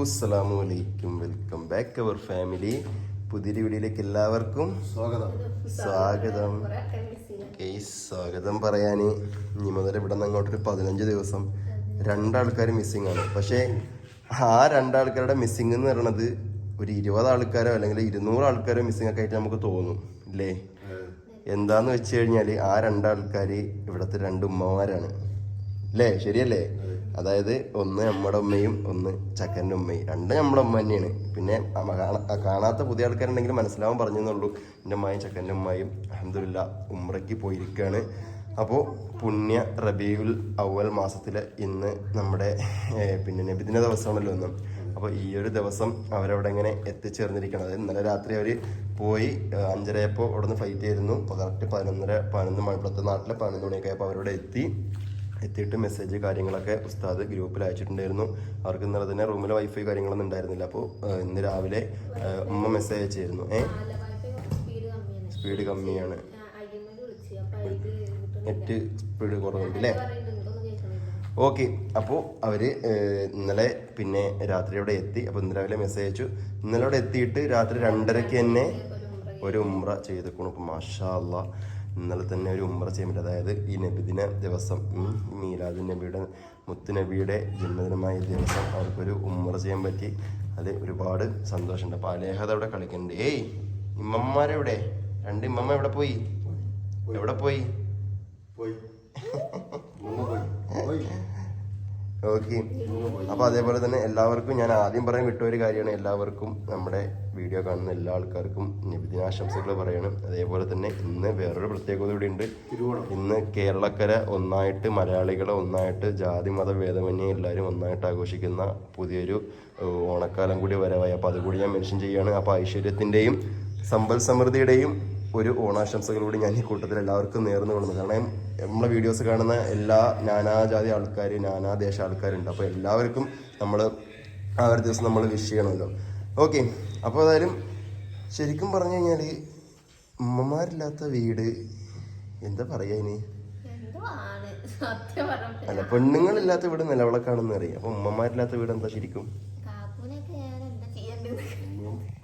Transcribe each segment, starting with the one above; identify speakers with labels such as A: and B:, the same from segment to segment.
A: അസ്സലാമു വലൈക്കും welcome back അവർ family. പുതിയൊരു വീഡിയോയിലേക്ക് എല്ലാവർക്കും
B: സ്വാഗതം.
A: സ്വാഗതം. സ്വാഗതം പറയാൻ ഇനി മുതൽ ഇവിടെ നിന്ന് അങ്ങോട്ടൊരു പതിനഞ്ച് ദിവസം രണ്ടാൾക്കാർ മിസ്സിംഗ് ആണ്. പക്ഷേ ആ രണ്ടാൾക്കാരുടെ മിസ്സിംഗ് എന്ന് പറയുന്നത് ഒരു ഇരുപത് ആൾക്കാരോ അല്ലെങ്കിൽ ഇരുന്നൂറ് ആൾക്കാരോ മിസ്സിംഗ് ഒക്കെ ആയിട്ട് നമുക്ക് തോന്നും. ഇല്ലേ? എന്താന്ന് വെച്ച് കഴിഞ്ഞാൽ ആ രണ്ടാൾക്കാർ ഇവിടുത്തെ രണ്ട് ഉമ്മമാരാണ്. അല്ലേ ശരിയല്ലേ? അതായത് ഒന്ന് നമ്മുടെ ഉമ്മയും ഒന്ന് ചക്കന്റെ ഉമ്മയും. രണ്ട് നമ്മുടെ ഉമ്മ തന്നെയാണ്. പിന്നെ കാണാത്ത പുതിയ ആൾക്കാരുണ്ടെങ്കിൽ മനസ്സിലാവാൻ പറഞ്ഞെന്നുള്ളൂ എന്റെ ഉമ്മയും ചക്കന്റെ ഉമ്മയും അഹമ്മദില്ല ഉമ്രയ്ക്ക് പോയിരിക്കുകയാണ് അപ്പോൾ പുണ്യ റബീഉൽ അവൽ മാസത്തിലെ ഇന്ന് നമ്മുടെ പിന്നെ നബിദിന ദിവസമാണല്ലോ ഒന്നും അപ്പോൾ ഈ ഒരു ദിവസം അവരവിടെ ഇങ്ങനെ എത്തിച്ചേർന്നിരിക്കണം. അതായത് ഇന്നലെ രാത്രി അവർ പോയി അഞ്ചരയപ്പോൾ അവിടെ നിന്ന് ഫൈറ്റ് ചെയ്തിരുന്നു. അപ്പോൾ കറക്റ്റ് പതിനൊന്നര പതിനൊന്ന് മണി ഇവിടുത്തെ നാട്ടിലെ പതിനൊന്ന് മണിയൊക്കെ ആയപ്പോൾ അവരോട് എത്തി. എത്തിയിട്ട് മെസ്സേജ് കാര്യങ്ങളൊക്കെ ഉസ്താദ് ഗ്രൂപ്പിൽ അയച്ചിട്ടുണ്ടായിരുന്നു. അവർക്ക് ഇന്നലെ തന്നെ റൂമിൽ വൈഫൈ കാര്യങ്ങളൊന്നും ഉണ്ടായിരുന്നില്ല. അപ്പോൾ ഇന്ന് രാവിലെ ഉമ്മ മെസ്സേജ് അയച്ചിരുന്നു. ഏ? സ്പീഡ് കമ്മിയാണ്. നെറ്റ് സ്പീഡ് കുറവുണ്ട് അല്ലേ ഓക്കെ അപ്പോൾ അവർ ഇന്നലെ പിന്നെ രാത്രി അവിടെ എത്തി. അപ്പോൾ ഇന്ന് രാവിലെ മെസ്സേജ് അയച്ചു. ഇന്നലെ അവിടെ എത്തിയിട്ട് രാത്രി രണ്ടരയ്ക്ക് തന്നെ ഒരു ഉമ്ര കൊണ്ടു മാഷാ അല്ലാ ഇന്നലെ തന്നെ ഒരു ഉമ്ര ചെയ്യാൻ പറ്റും. അതായത് ഈ നബിദിന ദിവസം മീലാദ് നബിയുടെ മുത്ത് നബിയുടെ ജന്മദിനമായ ദിവസം അവർക്കൊരു ഉമ്ര ചെയ്യാൻ പറ്റി. അത് ഒരുപാട് സന്തോഷമുണ്ട്. അപ്പോൾ അലേഹത അവിടെ കളിക്കുന്നുണ്ട് ഏയ് ഇമ്മമാരെവിടെ രണ്ട് ഇമ്മമ്മ എവിടെ പോയി? എവിടെ പോയി?
B: പോയി. പോയി.
A: ഓക്കെ. അപ്പോൾ അതേപോലെ തന്നെ എല്ലാവർക്കും ഞാൻ ആദ്യം പറയാൻ വിട്ട ഒരു കാര്യമാണ് എല്ലാവർക്കും നമ്മുടെ വീഡിയോ കാണുന്ന എല്ലാ ആൾക്കാർക്കും നിബിദിനാശംസകൾ പറയണം. അതേപോലെ തന്നെ ഇന്ന് വേറൊരു പ്രത്യേകത കൂടി ഉണ്ട്. ഇന്ന് കേരളക്കര ഒന്നായിട്ട് മലയാളികളെ ഒന്നായിട്ട് ജാതി മത ഭേദമന്യേ എല്ലാവരും ഒന്നായിട്ട് ആഘോഷിക്കുന്ന പുതിയൊരു ഓണക്കാലം കൂടി വരവായി. അപ്പോൾ അതുകൂടി ഞാൻ മെൻഷൻ ചെയ്യുകയാണ് അപ്പോൾ ഐശ്വര്യത്തിന്റെയും സമ്പൽ സമൃദ്ധിയുടെയും ഒരു ഓണാശംസകൾ കൂടി ഞാൻ ഈ കൂട്ടത്തിൽ എല്ലാവർക്കും നേർന്നു കൊള്ളുന്നു. കാരണം നമ്മളെ വീഡിയോസ് കാണുന്ന എല്ലാ നാനാജാതി ആൾക്കാർ നാനാദേശ ആൾക്കാരുണ്ട്. അപ്പോൾ എല്ലാവർക്കും നമ്മൾ ആ ഒരു ദിവസം നമ്മൾ വിഷ് ചെയ്യണമല്ലോ. ഓക്കെ അപ്പോൾ ഏതായാലും ശരിക്കും പറഞ്ഞു കഴിഞ്ഞാൽ ഉമ്മമാരില്ലാത്ത വീട് എന്താ പറയാ ഇനി? അല്ല പെണ്ണുങ്ങളില്ലാത്ത വീട് നിലവിളക്കാണെന്ന് അറിയാം. അപ്പൊ ഉമ്മമാരില്ലാത്ത വീട് എന്താ ശരിക്കും?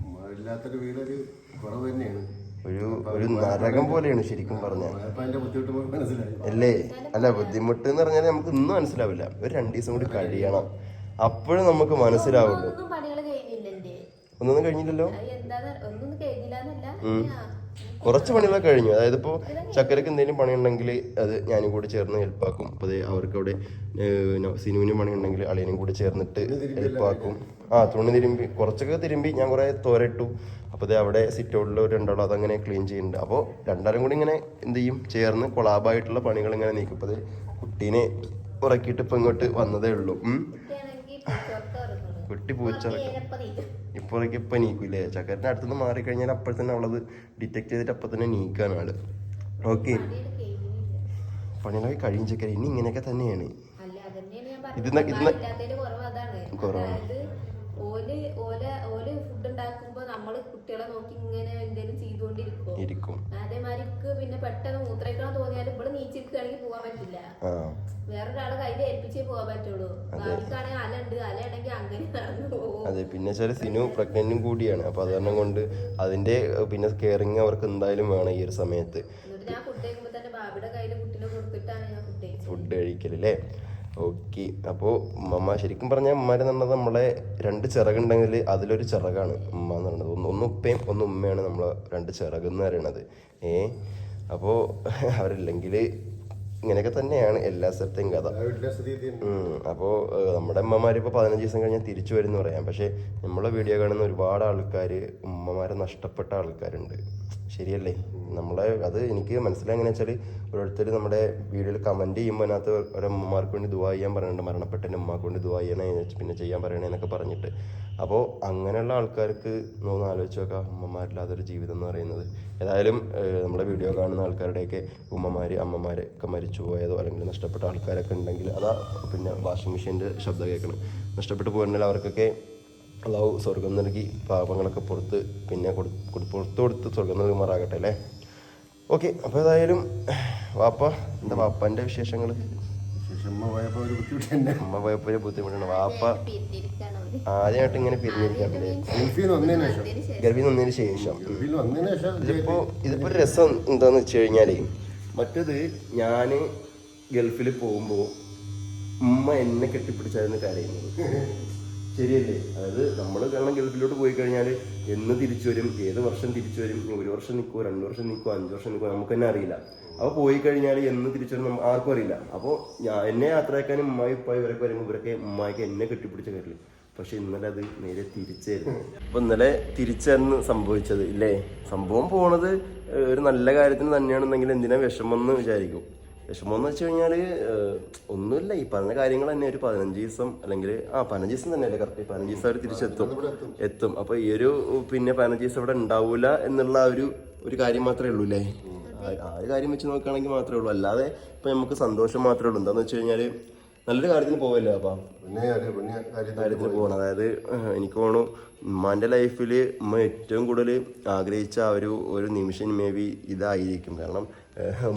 B: ഉമ്മമാരില്ലാത്തൊരു വീടൊരു കുറവ് തന്നെയാണ്.
A: ഒരു ഒരു നരകം പോലെയാണ് ശരിക്കും പറഞ്ഞാൽ അല്ലേ? അല്ല ബുദ്ധിമുട്ട് എന്ന് പറഞ്ഞാൽ നമുക്ക് ഇന്നും മനസ്സിലാവില്ല. ഒരു രണ്ടു ദിവസം കൂടി കഴിയണം. അപ്പോഴും നമുക്ക് മനസ്സിലാവുള്ളൂ.
C: ഒന്നും പണികൾ കഴിഞ്ഞില്ല എന്റെ
A: ഒന്നും കഴിഞ്ഞില്ലല്ലോ കുറച്ച് പണികളൊക്കെ കഴിഞ്ഞു. അതായത് ഇപ്പോൾ ചക്കരക്ക് എന്തെങ്കിലും പണിയുണ്ടെങ്കിൽ അത് ഞാനും കൂടി ചേർന്ന് ഹെൽപ്പാക്കും. അപ്പോൾ അത് അവർക്ക് അവിടെ സിനുവിന് പണിയുണ്ടെങ്കിൽ അളിയനും കൂടി ചേർന്നിട്ട് ഹെൽപ്പാക്കും. ആ തുണി തിരുമ്പി കുറച്ചൊക്കെ തിരുമ്പി ഞാൻ കുറേ തോരട്ടു. അപ്പോൾ അത് അവിടെ സിറ്റ് ഔട്ടിൽ ഒരു രണ്ടാളും അതങ്ങനെ ക്ലീൻ ചെയ്യുന്നുണ്ട്. അപ്പോൾ രണ്ടാളും കൂടി ഇങ്ങനെ എന്ത് ചെയ്യും? ചേർന്ന് കൊളാബായിട്ടുള്ള പണികൾ ഇങ്ങനെ നീക്കും. അപ്പോൾ അത് കുട്ടീനെ ഉറക്കിയിട്ട് ഇപ്പം ഇങ്ങോട്ട് വന്നതേ ഉള്ളൂ. കുട്ടി പൂച്ചറക്കും ഇപ്പോഴേക്ക് ഇപ്പം നീക്കൂലേ ചക്കരന്റെ അടുത്തുനിന്ന് മാറിക്കഴിഞ്ഞാൽ അപ്പോൾ തന്നെ അവളത് ഡിറ്റക്ട് ചെയ്തിട്ട് അപ്പം തന്നെ നീക്കാണ് ആൾ. ഓക്കെ. പണികളൊക്കെ കഴിയും ചക്കര ഇനി ഇങ്ങനെയൊക്കെ തന്നെയാണ്. ഇതിന്ന് ഇതിന്ന് കുറവാണ്.
C: അതായത് ഓൽ ഓല ഓൽ ഫുഡ് ഉണ്ടാക്കുമ്പോ നമ്മൾ കുട്ടികളെ നോക്കി ഇങ്ങനെ എന്തെങ്കിലും ചെയ്തുകൊണ്ടിരിക്കും.
A: ഇരിക്കും.
C: അതേമാതിരിക്ക് പിന്നെ പെട്ടെന്ന് പോകാൻ പറ്റില്ല.
A: ആ.
C: വേറൊരാളെ കയ്യിൽ ഏൽപ്പിച്ചേ പോകാൻ പറ്റുള്ളൂ. ഗാഡിക്കാണെങ്കിൽ അല ഉണ്ട്. അലയാണെങ്കിൽ അങ്ങനെ നടന്നു പോകും.
A: അതെ പിന്നെ ചില സിനു പ്രഗ്നന്റും കൂടിയാണ്. അപ്പൊ അത് കാരണം കൊണ്ട് അതിന്റെ പിന്നെ കെയറിങ് അവർക്ക് എന്തായാലും വേണം ഈ ഒരു സമയത്ത്.
C: ഞാൻ ഫുഡ് കഴിക്കുമ്പോ തന്നെ ബാബിയുടെ കയ്യിൽ കുട്ടീനെ കൊടുത്തിട്ടാണ് ഞാൻ ഫുഡ് കഴിച്ചത്.
A: ഫുഡ് കഴിക്കലല്ലേ ഓക്കെ അപ്പോൾ ഉമ്മ ശരിക്കും പറഞ്ഞാൽ ഉമ്മാരെ പറഞ്ഞത് നമ്മളെ രണ്ട് ചിറകുണ്ടെങ്കിൽ അതിലൊരു ചിറകാണ് ഉമ്മ എന്ന് പറയുന്നത് ഒന്ന് ഒന്ന് ഉപ്പയും ഒന്ന് ഉമ്മയാണ് നമ്മളെ രണ്ട് ചിറകെന്ന് പറയണത്. ഏ? അപ്പോൾ അവരില്ലെങ്കിൽ ഇങ്ങനെയൊക്കെ തന്നെയാണ് എല്ലാ സ്ഥലത്തെയും കഥ. അപ്പോൾ നമ്മുടെ അമ്മമാർ ഇപ്പോൾ പതിനഞ്ച് ദിവസം കഴിഞ്ഞാൽ തിരിച്ചു വരുമെന്ന് പറയാം. പക്ഷേ നമ്മളെ വീഡിയോ കാണുന്ന ഒരുപാട് ആൾക്കാർ ഉമ്മമാരെ നഷ്ടപ്പെട്ട ആൾക്കാരുണ്ട്. ശരിയല്ലേ? നമ്മളെ അത് എനിക്ക് മനസ്സിലായി എങ്ങനെയാ വെച്ചാൽ ഓരോരുത്തർ നമ്മുടെ വീഡിയോയിൽ കമന്റ് ചെയ്യുമ്പോൾ അതിനകത്ത് ഓരോ അമ്മമാർക്ക് വേണ്ടി ദുവാ ചെയ്യാൻ പറയുന്നുണ്ട് മരണപ്പെട്ട ഉമ്മാക്ക് വേണ്ടി ദുവാ ചെയ്യണേ പിന്നെ ചെയ്യാൻ പറയണേ എന്നൊക്കെ പറഞ്ഞിട്ട്. അപ്പോൾ അങ്ങനെയുള്ള ആൾക്കാർക്ക് ഒന്ന് ആലോചിച്ച് നോക്കാം ഉമ്മമാരില്ലാത്തൊരു ജീവിതം എന്ന് പറയുന്നത്. ഏതായാലും നമ്മുടെ വീഡിയോ കാണുന്ന ആൾക്കാരുടെയൊക്കെ ഉമ്മമാർ അമ്മമാർ ഒക്കെ മരിച്ചു പോയതോ അല്ലെങ്കിൽ നഷ്ടപ്പെട്ട ആൾക്കാരൊക്കെ ഉണ്ടെങ്കിൽ അതാ പിന്നെ വാഷിംഗ് മെഷീന്റെ ശബ്ദം കേൾക്കണം. നഷ്ടപ്പെട്ടു പോയിട്ടുണ്ടെങ്കിൽ അവർക്കൊക്കെ അള്ളാഹു സ്വർഗം നൽകി പാപങ്ങളൊക്കെ പുറത്ത് പിന്നെ കൊടു കൊടു- പുറത്ത് കൊടുത്ത് സ്വർഗം നൽകുമാറാകട്ടെ അല്ലേ? ഓക്കെ അപ്പോൾ ഏതായാലും വാപ്പ എന്റെ വാപ്പാന്റെ വിശേഷങ്ങൾ?
B: ഒരു
A: അമ്മ പോയപ്പോൾ ഒരു ബുദ്ധിമുട്ടുണ്ട് വാപ്പ
C: പിരിഞ്ഞിരിക്കാണ് അവർ
A: ആദ്യമായിട്ട് ഇങ്ങനെ പിരിഞ്ഞിരിക്കണ്ടേ
B: ഗൾഫിൽ നിന്ന് വന്നതിന് ശേഷം. ഗൾഫിൽ വന്നതിന് ശേഷം.
A: ഇതിപ്പോ ഇതിപ്പോ ഒരു രസം എന്താന്ന് വെച്ച് കഴിഞ്ഞാലേ മറ്റത് ഞാൻ ഗൾഫിൽ പോകുമ്പോ ഉമ്മ എന്നെ കെട്ടിപ്പിടിച്ചായിരുന്നു കരയുന്നത് ശരിയല്ലേ? അതായത് നമ്മൾ കാരണം ഗൾഫിലോട്ട് പോയി കഴിഞ്ഞാൽ എന്ന് തിരിച്ചു വരും ഏത് വർഷം തിരിച്ചു വരും ഒരു വർഷം നിൽക്കുമോ രണ്ട് വർഷം നിൽക്കുമോ അഞ്ച് വർഷം നിൽക്കുമോ നമുക്ക് തന്നെ അറിയില്ല. അപ്പോൾ പോയി കഴിഞ്ഞാൽ എന്ന് തിരിച്ചു വരും ആർക്കും അറിയില്ല. അപ്പോൾ ഞാൻ എന്നെ യാത്രയാക്കാനും ഉമ്മായി ഉപ്പായി ഇവരൊക്കെ വരുമ്പോൾ ഇവരൊക്കെ ഉമ്മായിക്ക് എന്നെ കെട്ടിപ്പിടിച്ച കയറില്ല പക്ഷെ ഇന്നലെ അത് നേരെ തിരിച്ചായിരുന്നു അപ്പൊ ഇന്നലെ തിരിച്ചായിരുന്നു സംഭവിച്ചത് ഇല്ലേ? സംഭവം പോണത് ഒരു നല്ല കാര്യത്തിന് തന്നെയാണെന്നെങ്കിൽ എന്തിനാ വിഷമം എന്ന് വിചാരിക്കും. വിഷമം എന്ന് വെച്ച് കഴിഞ്ഞാൽ ഒന്നുമില്ല. ഈ പറഞ്ഞ കാര്യങ്ങൾ തന്നെ ഒരു പതിനഞ്ച് ദിവസം അല്ലെങ്കിൽ ആ പതിനഞ്ച് ദിവസം തന്നെയല്ലേ കറക്റ്റ് പതിനഞ്ച് ദിവസം അവർ തിരിച്ചെത്തും. എത്തും. അപ്പൊ ഈ ഒരു പിന്നെ പതിനഞ്ച് ദിവസം ഇവിടെ ഉണ്ടാവൂല എന്നുള്ള ആ ഒരു ഒരു കാര്യം മാത്രമേ ഉള്ളൂ അല്ലേ ആ- ഒരു കാര്യം വെച്ച് നോക്കുകയാണെങ്കിൽ മാത്രമേ ഉള്ളൂ. അല്ലാതെ ഇപ്പൊ നമുക്ക് സന്തോഷം മാത്രമേ ഉള്ളൂ. എന്താന്ന് വെച്ച് കഴിഞ്ഞാൽ നല്ലൊരു കാര്യത്തിന് പോവല്ലേ അപ്പം? കാര്യത്തിന് പോകണം അതായത് എനിക്ക് തോന്നുന്നു ഉമ്മാന്റെ ലൈഫിൽ ഉമ്മ ഏറ്റവും കൂടുതൽ ആഗ്രഹിച്ച ആ ഒരു ഒരു നിമിഷം മേ ബി ഇതായിരിക്കും. കാരണം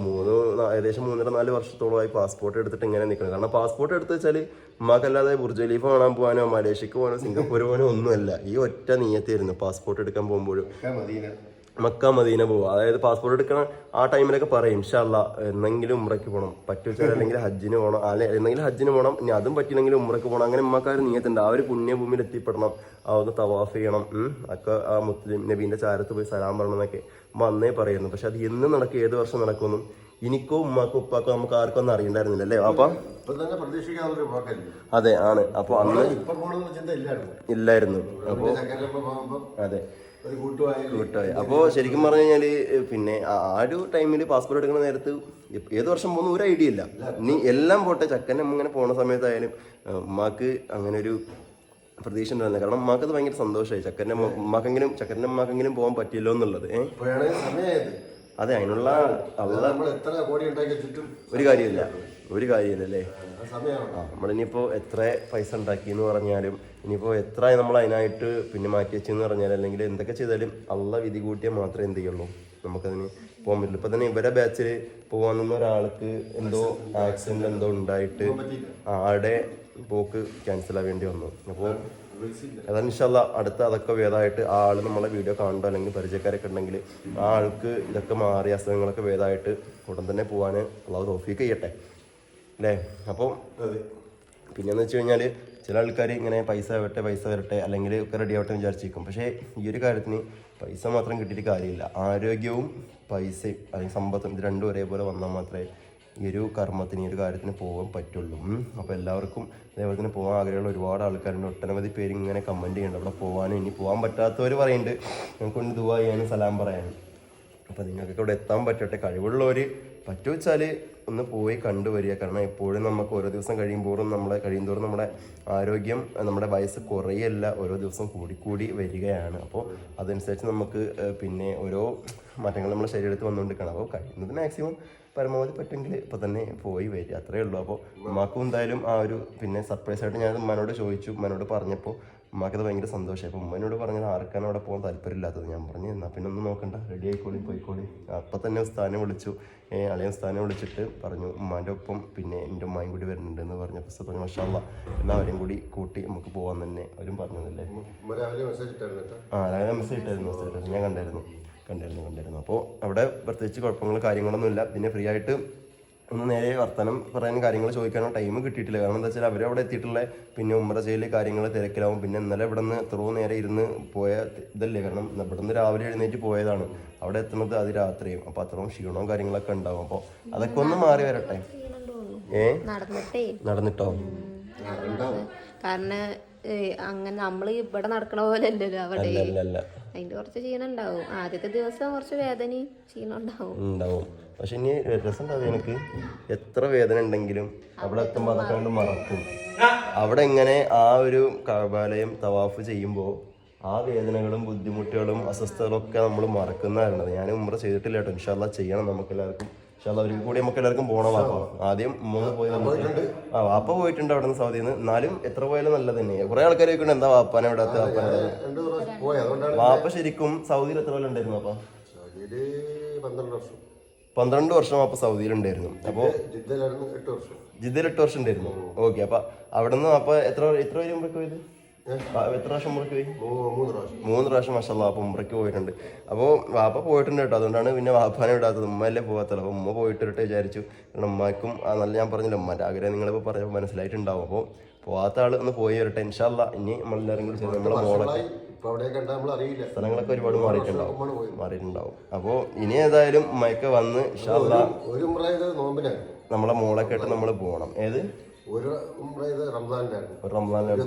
A: മൂന്ന് ഏകദേശം മൂന്നര നാല് വർഷത്തോളമായി പാസ്പോർട്ട് എടുത്തിട്ട് ഇങ്ങനെ നിൽക്കണം കാരണം പാസ്പോർട്ട് എടുത്ത് വെച്ചാൽ ഉമ്മാക്കല്ലാതെ ബുർജ് ഖലീഫ കാണാൻ പോകാനോ മലേഷ്യക്ക് പോകാനോ സിംഗപ്പൂർ പോകാനോ ഒന്നുമല്ല. ഈ ഒറ്റ നീയത്തായിരുന്നു പാസ്പോർട്ട് എടുക്കാൻ പോകുമ്പോഴും. മക്ക മദീന പോവുക. അതായത് പാസ്പോർട്ട് എടുക്കണ ആ ടൈമിലൊക്കെ പറയും ഇൻഷാല്ല എന്നെങ്കിലും ഉമ്രയ്ക്ക് പോകണം പറ്റുവെച്ചാൽ അല്ലെങ്കിൽ ഹജ്ജിന് പോകണം അല്ലെ എന്തെങ്കിലും ഹജ്ജിന് പോകണം ഇനി അതും പറ്റില്ലെങ്കിൽ ഉമ്രയ്ക്ക് പോകണം അങ്ങനെ ഉമ്മക്കാർ നീയത്തുണ്ട്. ആ ഒരു പുണ്യഭൂമിയിൽ എത്തിപ്പെടണം. ഒന്ന് തവാഫ് ചെയ്യണം. അക്ക ഒക്കെ ആ മുസ്ലിം നബീന്റെ ചാരത്ത് പോയി സലാം പറയണം എന്നൊക്കെ ഉമ്മ അന്നേ പറയുന്നു. പക്ഷെ അത് എന്ന് നടക്കും. ഏത് വർഷം നടക്കുമെന്നും എനിക്കോ ഉമ്മാക്കോ ഉപ്പാക്കോ നമുക്ക് ആർക്കും ഒന്നും അറിയണ്ടായിരുന്നില്ല അല്ലേ? അപ്പൊ അതെ ആണ്. അപ്പൊ അന്ന്
B: ഇല്ലായിരുന്നു.
A: അപ്പൊ അതെ. കൂട്ടായി അപ്പോൾ ശരിക്കും പറഞ്ഞു കഴിഞ്ഞാൽ പിന്നെ ആ ഒരു ടൈമിൽ പാസ്പോർട്ട് എടുക്കുന്ന നേരത്ത് ഏത് വർഷം പോകുന്ന ഒരു ഐഡിയ ഇല്ല. നീ എല്ലാം പോട്ടെ ചക്കനെ ഇങ്ങനെ പോണ സമയത്തായാലും ഉമ്മാക്ക് അങ്ങനെ ഒരു പ്രതീക്ഷ ഉണ്ടായിരുന്നില്ല കാരണം ഉമ്മാക്ക് അത് ഭയങ്കര സന്തോഷമായി ചക്കന്റെ ഉമ്മാക്കെങ്കിലും ചക്കന്റെ ഉമ്മാക്കെങ്കിലും പോകാൻ പറ്റിയല്ലോ എന്നുള്ളത്. അതെ അതിനുള്ള ഒരു കാര്യമില്ല. ഒരു കാര്യമില്ലല്ലേ? നമ്മളിനിയിപ്പോൾ എത്ര പൈസ ഉണ്ടാക്കി എന്ന് പറഞ്ഞാലും ഇനിയിപ്പോൾ എത്ര നമ്മൾ അതിനായിട്ട് പിന്നെ മാറ്റി വെച്ചെന്ന് പറഞ്ഞാൽ അല്ലെങ്കിൽ എന്തൊക്കെ ചെയ്താലും അള്ള വിധി കൂട്ടിയാൽ മാത്രമേ എന്ത് ചെയ്യുള്ളൂ. നമുക്കതിന് പോകാൻ പറ്റില്ല. ഇപ്പം തന്നെ ഇവരെ ബാച്ചിൽ പോകാൻ ഒരാൾക്ക് എന്തോ ആക്സിഡന്റ് എന്തോ ഉണ്ടായിട്ട് ആടെ പോക്ക് ക്യാൻസൽ ആവേണ്ടി വന്നു. അപ്പോൾ അതാണ് ഇൻഷല്ല അടുത്ത അതൊക്കെ വേദമായിട്ട് ആ ആൾ നമ്മളെ വീഡിയോ കാണണ്ടോ അല്ലെങ്കിൽ പരിചയക്കാരൊക്കെ ഉണ്ടെങ്കിൽ ആ ആൾക്ക് ഇതൊക്കെ മാറിയ അസുഖങ്ങളൊക്കെ വേദമായിട്ട് ഉടൻ തന്നെ പോകാൻ അള്ളാഹു തോഫിക്ക് ചെയ്യട്ടെ. അല്ലേ അപ്പോൾ പിന്നെന്ന് വെച്ച് കഴിഞ്ഞാൽ ചില ആൾക്കാർ ഇങ്ങനെ പൈസ വരട്ടെ പൈസ വരട്ടെ അല്ലെങ്കിൽ ഒക്കെ റെഡി ആവട്ടെ വിചാരിച്ചിരിക്കും. പക്ഷേ ഈ ഒരു കാര്യത്തിന് പൈസ മാത്രം കിട്ടിയിട്ട് കാര്യമില്ല. ആരോഗ്യവും പൈസയും അല്ലെങ്കിൽ സമ്പത്തും ഇത് രണ്ടും ഒരേപോലെ വന്നാൽ മാത്രമേ ഈ ഒരു കർമ്മത്തിന് ഈ ഒരു കാര്യത്തിന് പോകാൻ പറ്റുള്ളൂ. അപ്പോൾ എല്ലാവർക്കും അതേപോലെ തന്നെ പോകാൻ ആഗ്രഹമുള്ള ഒരുപാട് ആൾക്കാരുണ്ട്. ഒട്ടനവധി പേര് ഇങ്ങനെ കമന്റ് ചെയ്യുന്നുണ്ട്. അവിടെ പോകാനും ഇനി പോകാൻ പറ്റാത്തവർ പറയുന്നുണ്ട്. ഞങ്ങൾക്ക് കൊണ്ട് ദുവാ ചെയ്യാനും സലാം പറയാനും. അപ്പോൾ നിങ്ങൾക്കൊക്കെ ഇവിടെ എത്താൻ പറ്റട്ടെ. കഴിവുള്ളവർ പറ്റുവെച്ചാൽ ഒന്ന് പോയി കണ്ടുവരിക. കാരണം എപ്പോഴും നമുക്ക് ഓരോ ദിവസം കഴിയുമ്പോഴും നമ്മളെ കഴിയുന്തോറും നമ്മുടെ ആരോഗ്യം നമ്മുടെ വയസ്സ് കുറയല്ല. ഓരോ ദിവസം കൂടിക്കൂടി വരികയാണ്. അപ്പോൾ അതനുസരിച്ച് നമുക്ക് പിന്നെ ഓരോ മാറ്റങ്ങൾ നമ്മുടെ ശരീരത്തിൽ വന്നുകൊണ്ടിരിക്കണം അപ്പോൾ കഴിയുന്നത് മാക്സിമം പരമാവധി പറ്റുമെങ്കിൽ ഇപ്പം തന്നെ പോയി വരിക. അത്രേ ഉള്ളൂ. അപ്പോൾ ഉമ്മാക്കും എന്തായാലും ആ ഒരു പിന്നെ സർപ്രൈസ് ആയിട്ട് ഞാൻ ഉമ്മാനോട് ചോദിച്ചു. ഉമ്മാനോട് പറഞ്ഞപ്പോൾ ഉമ്മാക്കത് ഭയങ്കര സന്തോഷമായി അപ്പോൾ ഉമ്മനോട് പറഞ്ഞത് ആർക്കാണ് അവിടെ പോകാൻ താല്പര്യമില്ലാത്തത്? ഞാൻ പറഞ്ഞു എന്നാൽ പിന്നെ ഒന്നും നോക്കണ്ട. റെഡി ആയിക്കോളി പോയിക്കോളി. അപ്പം തന്നെ ഉസ്താനെ വിളിച്ചു. അളിയൻ അളിയ ഉസ്താനെ വിളിച്ചിട്ട് പറഞ്ഞു ഉമ്മാന്റെ ഒപ്പം പിന്നെ എന്റെ ഉമ്മയും കൂടി വരുന്നുണ്ട് എന്ന് പറഞ്ഞ പ്രശ്നം പറഞ്ഞു മഷാല്ല എന്നാൽ അവരെയും കൂടി കൂട്ടി നമുക്ക് പോകാൻ തന്നെ. അവരും പറഞ്ഞതല്ലേ? ആ രാവിലെ മെസ്സേജ് ഇട്ടായിരുന്നു. ഞാൻ കണ്ടായിരുന്നു. കണ്ടായിരുന്നു കണ്ടിരുന്നു. അപ്പോൾ അവിടെ പ്രത്യേകിച്ച് കുഴപ്പങ്ങൾ കാര്യങ്ങളൊന്നുമില്ല പിന്നെ ഫ്രീ ആയിട്ട് ഒന്ന് നേരെ വർത്തനം പറയാനും കാര്യങ്ങൾ ചോദിക്കാനോ ടൈം കിട്ടിയിട്ടില്ല. കാരണം എന്താ വെച്ചാൽ അവരവിടെ എത്തിയിട്ടുള്ള പിന്നെ ഉമ്മറ ചെയ്യൽ കാര്യങ്ങൾ തിരക്കിലാവും. പിന്നെ ഇന്നലെ ഇവിടെ നിന്ന് എത്രയോ നേരെ ഇരുന്ന് പോയ ഇതല്ലേ? കാരണം ഇവിടെ നിന്ന് രാവിലെ എഴുന്നേറ്റ് പോയതാണ്. അവിടെ എത്തുന്നത് അത് രാത്രിയും. അപ്പോൾ അത്രയും ക്ഷീണവും കാര്യങ്ങളൊക്കെ ഉണ്ടാവും. അപ്പോൾ അതൊക്കെ ഒന്ന് മാറി വരട്ടെ. ഏ?
C: നടന്നിട്ടോ. കാരണം അങ്ങനെ നമ്മൾ ഇവിടെ നടക്കണ പോലെ അല്ലല്ലോ അവിടെ. അതിന്റെ കുറച്ച് ക്ഷീണം ഉണ്ടാവും ആദ്യത്തെ ദിവസം കുറച്ച് വേദനയും ക്ഷീണം ഉണ്ടാവും.
A: ഉണ്ടാവും പക്ഷെ ഇനി രസം ഉണ്ടാവും എനിക്ക്. എത്ര വേദന ഉണ്ടെങ്കിലും അവിടെ എത്തുമ്പോൾ അതൊക്കെ മറക്കും. അവിടെ എങ്ങനെ ആ ഒരു കബാലയം തവാഫ് ചെയ്യുമ്പോൾ ആ വേദനകളും ബുദ്ധിമുട്ടുകളും അസ്വസ്ഥതകളും ഒക്കെ നമ്മൾ മറക്കുന്നതായിരുന്നത് ഞാൻ ഉമ്ര ചെയ്തിട്ടില്ല കേട്ടോ. ഇൻഷാല്ല ചെയ്യണം നമുക്ക് ഇൻഷാല്ല അവർക്ക് കൂടി നമുക്ക് എല്ലാവർക്കും പോകണം വാപ്പ. ആദ്യം മൂന്ന് പോയി വന്നിട്ടുണ്ട് ആ വാപ്പ പോയിട്ടുണ്ട് അവിടെ നിന്ന് സൗദിയിൽ നിന്ന് എന്നാലും എത്ര പോയാലും നല്ലത് തന്നെ കുറെ ആൾക്കാർ ചോദിക്കുന്നുണ്ട് എന്താ വാപ്പാനെ ഇവിടെ വാപ്പാനെ? വാപ്പ ശരിക്കും സൗദിയിൽ എത്ര കൊല്ലം ഉണ്ടായിരുന്നു അപ്പൊ
B: പന്ത്രണ്ട് വർഷം.
A: പന്ത്രണ്ട് വർഷം ഉണ്ടായിരുന്നു. സൗദിയിലുണ്ടായിരുന്നു
B: വർഷം.
A: ജിദ്ദയിൽ എട്ട് വർഷം ഉണ്ടായിരുന്നു. ഓക്കെ അപ്പൊ അവിടെ നിന്ന് അപ്പൊ എത്ര എത്ര പേര് ഉമ്രക്ക് പോയത്? എത്ര പ്രാവശ്യം ഉമ്രക്ക് പോയി?
B: മൂ- മൂന്ന് പ്രാവശ്യം.
A: മൂന്ന് പ്രാവശ്യം മഷല്ല അപ്പൊ പോയിട്ടുണ്ട്. അപ്പോൾ വാപ്പ പോയിട്ടുണ്ട് കേട്ടോ അതുകൊണ്ടാണ് പിന്നെ വാപ്പാനെ വിടാത്തത്. ഉമ്മയല്ലേ പോകാത്തുള്ളൂ അപ്പോൾ ഉമ്മ പോയിട്ട് വരട്ടെ വിചാരിച്ചു. കാരണം ഉമ്മക്കും ആ നല്ല ഞാൻ പറഞ്ഞില്ല ഉമ്മന്റെ ആഗ്രഹം നിങ്ങളിപ്പോൾ പറഞ്ഞപ്പോൾ മനസ്സിലായിട്ടുണ്ടാവും. അപ്പോൾ പോകാത്ത ആൾ ഒന്ന് പോയി വരട്ടെ ഇൻഷാല്ല. ഇനി നമ്മളെല്ലാവരും കൂടി നമ്മളെ മോളൊക്കെ സ്ഥലങ്ങളൊക്കെ ഒരുപാട് മാറിയിട്ടുണ്ടാവും. മാറിയിട്ടുണ്ടാവും. അപ്പോൾ ഇനി ഏതായാലും ഉമ്മയൊക്കെ വന്ന് ഇൻഷാല്ല നമ്മളെ മോളൊക്കെ ആയിട്ട് നമ്മൾ പോകണം ഏത്?
B: ഒരു റംസാനിലായിരുന്നു.
A: റംസാനിലാണ്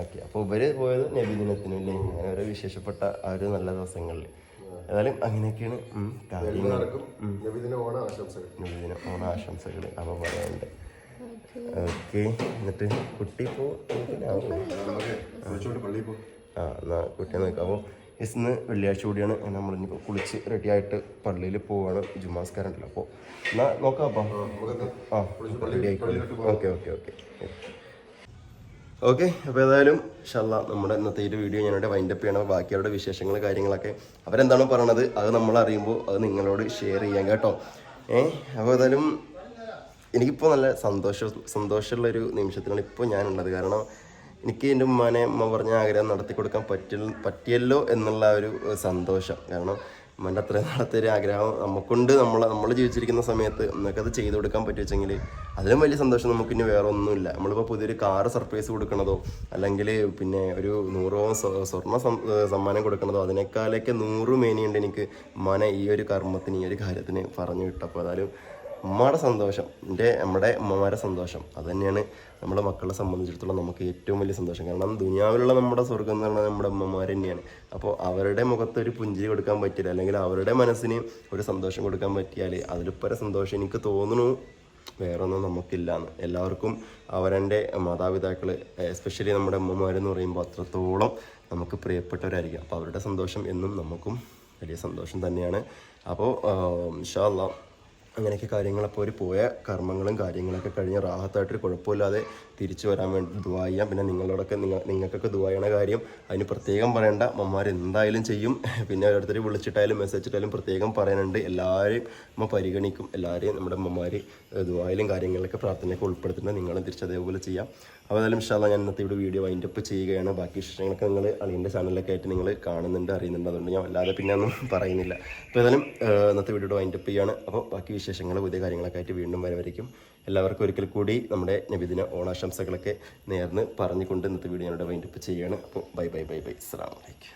A: ഓക്കെ. അപ്പോൾ ഇവർ പോയത് നബിദിനത്തിന് അല്ലേ? അങ്ങനെ ഓരോ വിശേഷപ്പെട്ട ആ ഒരു നല്ല ദിവസങ്ങളിൽ. ഏതായാലും അങ്ങനെയൊക്കെയാണ് കാര്യങ്ങൾ.
B: നബിദിന ഓണ ആശംസകൾ.
A: നബിദിന ഓണ ആശംസകൾ അപ്പോൾ പറയാനുണ്ട് ഓക്കെ. എന്നിട്ട് കുട്ടി ഇപ്പോൾ ആ. എന്നാ കുട്ടിയെ നോക്കാം. അപ്പോൾ ഇന്ന് വെള്ളിയാഴ്ച കൂടിയാണ് നമ്മൾ ഇനിയിപ്പോൾ കുളിച്ച് റെഡിയായിട്ട് പള്ളിയിൽ പോവാണ് ജുമാസ്കാരം ഉണ്ടല്ലോ അപ്പോൾ എന്നാൽ നോക്കാം അപ്പം. ആ റെഡി ആയിക്കോട്ടെ ഓക്കെ ഓക്കെ ഓക്കെ. ഓക്കെ അപ്പോൾ ഏതായാലും ഷല്ല നമ്മുടെ ഇന്നത്തെ ഈ ഒരു വീഡിയോ ഞാനിവിടെ വൈൻഡപ്പ് ചെയ്യണം. ബാക്കി അവരുടെ വിശേഷങ്ങൾ കാര്യങ്ങളൊക്കെ അവരെന്താണോ പറയണത് അത് നമ്മൾ അറിയുമ്പോൾ അത് നിങ്ങളോട് ഷെയർ ചെയ്യാം കേട്ടോ. ഏ അപ്പോൾ ഏതായാലും എനിക്കിപ്പോൾ നല്ല സന്തോഷം സന്തോഷമുള്ളൊരു നിമിഷത്തിലാണ് ഇപ്പോൾ ഞാനുള്ളത്. കാരണം എനിക്ക് എന്റെ ഉമ്മാനെ ഉമ്മ പറഞ്ഞ ആഗ്രഹം നടത്തി കൊടുക്കാൻ പറ്റി പറ്റിയല്ലോ എന്നുള്ള ഒരു സന്തോഷം. കാരണം ഉമ്മന്റെ അത്രയും നാളത്തെ ഒരു ആഗ്രഹം നമുക്കുണ്ട്. നമ്മൾ നമ്മൾ ജീവിച്ചിരിക്കുന്ന സമയത്ത് നമുക്കത് ചെയ്തു കൊടുക്കാൻ പറ്റുവെച്ചെങ്കിൽ അതിലും വലിയ സന്തോഷം നമുക്കിനി വേറെ ഒന്നുമില്ല. നമ്മളിപ്പോൾ പുതിയൊരു കാറ് സർപ്രൈസ് കൊടുക്കണതോ അല്ലെങ്കിൽ പിന്നെ ഒരു നൂറോ സ്വ- സ്വർണ സമ്മാനം കൊടുക്കണതോ അതിനേക്കാളൊക്കെ നൂറ് മേനിയുണ്ട് എനിക്ക് ഉമ്മാനെ ഈ ഒരു കർമ്മത്തിന് ഈ ഒരു കാര്യത്തിന് പറഞ്ഞു വിട്ടപ്പോൾ അതായാലും ഉമ്മയുടെ സന്തോഷം എന്റെ നമ്മുടെ അമ്മമാരുടെ സന്തോഷം. അത് തന്നെയാണ് നമ്മുടെ മക്കളെ സംബന്ധിച്ചിടത്തോളം നമുക്ക് ഏറ്റവും വലിയ സന്തോഷം. കാരണം ദുനിയാവിലുള്ള നമ്മുടെ സ്വർഗം എന്ന് പറഞ്ഞാൽ നമ്മുടെ ഉമ്മമാർ തന്നെയാണ്. അപ്പോൾ അവരുടെ മുഖത്ത് ഒരു പുഞ്ചിരി കൊടുക്കാൻ പറ്റില്ല അല്ലെങ്കിൽ അവരുടെ മനസ്സിന് ഒരു സന്തോഷം കൊടുക്കാൻ പറ്റിയാൽ അതിലിപ്പര സന്തോഷം എനിക്ക് തോന്നുന്നു വേറൊന്നും നമുക്കില്ലാന്ന് എല്ലാവർക്കും അവരെന്റെ മാതാപിതാക്കൾ എസ്പെഷ്യലി നമ്മുടെ അമ്മമാരെന്ന് പറയുമ്പോൾ അത്രത്തോളം നമുക്ക് പ്രിയപ്പെട്ടവരായിരിക്കും. അപ്പോൾ അവരുടെ സന്തോഷം എന്നും നമുക്കും വലിയ സന്തോഷം തന്നെയാണ്. അപ്പോൾ ഇൻഷാല്ലാ അങ്ങനെയൊക്കെ കാര്യങ്ങളപ്പോൾ അവർ പോയ കർമ്മങ്ങളും കാര്യങ്ങളൊക്കെ കഴിഞ്ഞ് റാഹത്തായിട്ടൊരു കുഴപ്പമില്ലാതെ തിരിച്ചു വരാൻ വേണ്ടി ദുവാ ചെയ്യാം. പിന്നെ നിങ്ങളോടൊക്കെ നിങ്ങൾ നിങ്ങൾക്കൊക്കെ ദുവാ ചെയ്യണ കാര്യം അതിന് പ്രത്യേകം പറയേണ്ട. മമ്മാർ എന്തായാലും ചെയ്യും. പിന്നെ ഓരോരുത്തർ വിളിച്ചിട്ടായാലും മെസ്സേജ് ഇട്ടാലും പ്രത്യേകം പറയാനുണ്ട്. എല്ലാവരെയും അമ്മ പരിഗണിക്കും. എല്ലാവരെയും നമ്മുടെ അമ്മമാർ ദുവായിലും കാര്യങ്ങളിലൊക്കെ പ്രാർത്ഥനയൊക്കെ ഉൾപ്പെടുത്തുന്നുണ്ട് നിങ്ങളും തിരിച്ച് അതേപോലെ ചെയ്യാം. അപ്പോൾ ഏതായാലും ഇഷ്ടമല്ല ഞാൻ ഇന്നത്തെ ഇവിടെ വീഡിയോ വൈൻഡ് അപ്പ് ചെയ്യുകയാണ്. ബാക്കി വിശേഷങ്ങളൊക്കെ നിങ്ങൾ അളിയന്റെ ചാനലിലൊക്കെ ആയിട്ട് നിങ്ങൾ കാണുന്നുണ്ട് അറിയുന്നുണ്ട്. അതുകൊണ്ട് ഞാൻ അല്ലാതെ പിന്നെ ഒന്നും പറയുന്നില്ല. അപ്പോൾ ഏതായാലും ഇന്നത്തെ വീഡിയോ വൈൻഡ് അപ്പ് ചെയ്യുകയാണ്. അപ്പോൾ ബാക്കി വിശേഷങ്ങൾ പുതിയ കാര്യങ്ങളൊക്കെ ആയിട്ട് വീണ്ടും വരവരയ്ക്കും എല്ലാവർക്കും ഒരിക്കൽ കൂടി നമ്മുടെ നബിദിന ഓണാശംസകളൊക്കെ നേർന്ന് പറഞ്ഞുകൊണ്ട് ഇന്നത്തെ വീഡിയോ ഞങ്ങളുടെ വൈൻഡപ്പ് ചെയ്യുകയാണ്. അപ്പോൾ ബൈ ബൈ ബൈ ബൈ. അസ്സാം വലൈക്കും